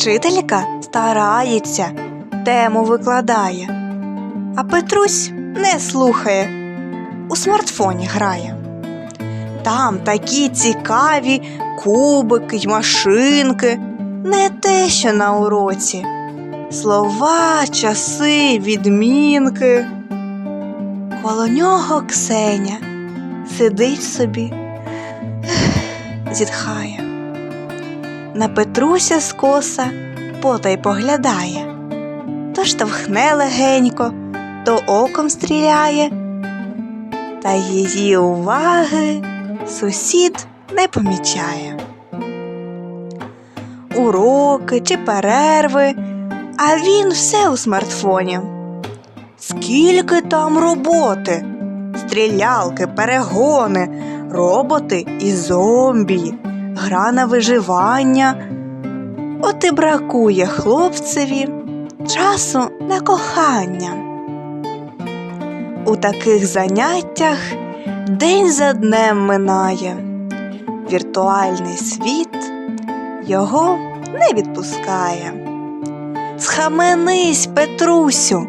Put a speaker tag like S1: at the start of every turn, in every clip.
S1: Вчителька старається, тему викладає, а Петрусь не слухає, у смартфоні грає. Там такі цікаві кубики й машинки, не те, що на уроці. Слова, часи, відмінки. Коло нього Ксеня сидить собі, зітхає. На Петруся скоса потай поглядає, то штовхне легенько, то оком стріляє, та її уваги сусід не помічає. Уроки чи перерви, а він все у смартфоні. Скільки там роботи, стрілялки, перегони, роботи і зомбі, гра на виживання. От і бракує хлопцеві часу на кохання. У таких заняттях день за днем минає. Віртуальний світ його не відпускає. Схаменись, Петрусю,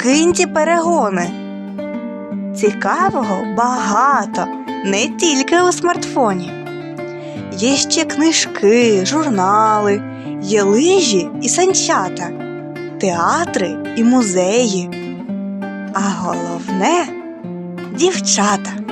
S1: кинь ті перегони. Цікавого багато, не тільки у смартфоні. Є ще книжки, журнали, є лижі і санчата, театри і музеї. А головне дівчата.